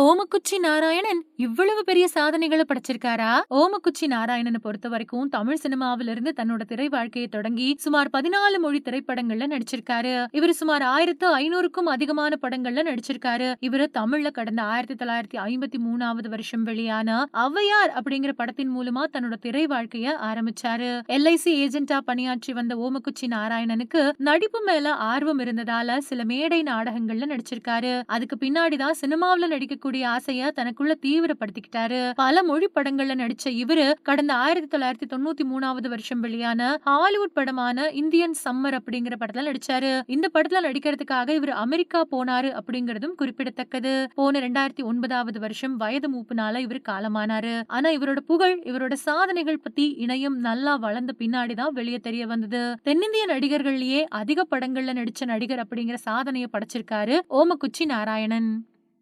ஓமக்குச்சி நாராயணன் இவ்வளவு பெரிய சாதனைகளை படைச்சிருக்காரா? ஓமக்குச்சி நாராயணனை பொறுத்த வரைக்கும் தமிழ் சினிமாவில இருந்து தன்னோட திரை வாழ்க்கையை தொடங்கி சுமார் பதினாலு மொழி திரைப்படங்கள்ல நடிச்சிருக்காரு. இவர் சுமார் ஆயிரத்து ஐநூறுக்கும் அதிகமான படங்கள்ல நடிச்சிருக்காரு. இவரு தமிழ்ல கடந்த ஆயிரத்தி தொள்ளாயிரத்தி ஐம்பத்தி மூணாவது வருஷம் வெளியான ஔவையார் அப்படிங்கிற படத்தின் மூலமா தன்னோட திரை வாழ்க்கைய ஆரம்பிச்சாரு. எல்ஐசி ஏஜென்டா பணியாற்றி வந்த ஓமக்குச்சி நாராயணனுக்கு நடிப்பு மேல ஆர்வம் இருந்ததால சில மேடை நாடகங்கள்ல நடிச்சிருக்காரு. அதுக்கு பின்னாடிதான் சினிமாவுல நடிக்கக்கூடிய ஆசைய தனக்குள்ள தீவிரப்படுத்திக்கிட்டாரு. பல மொழி படங்கள்ல நடிச்ச இவரு கடந்த ஆயிரத்தி தொள்ளாயிரத்தி தொண்ணூத்தி மூணாவது வருஷம் வெளியான ஹாலிவுட் படமான இந்தியன் சம்மர் அப்படிங்கிற படத்துல நடிச்சாரு. இந்த படத்துல நடிக்கிறதுக்காக இவர் அமெரிக்கா போனாரு அப்படிங்கறதும் குறிப்பிடத்தக்கது. போன ரெண்டாயிரத்தி ஒன்பதாவது வருஷம் வயது மூப்புனால இவர் காலமானாரு. ஆனா இவரோட புகழ் இவரோட சாதனைகள் பத்தி இணையம் நல்லா வளர்ந்த பின்னாடிதான் வெளியே தெரிய வந்தது. தென்னிந்திய நடிகர்கள்லயே அதிக படங்கள்ல நடிச்ச நடிகர் அப்படிங்கிற சாதனையை படைச்சிருக்காரு ஓமக்குச்சி நாராயணன்.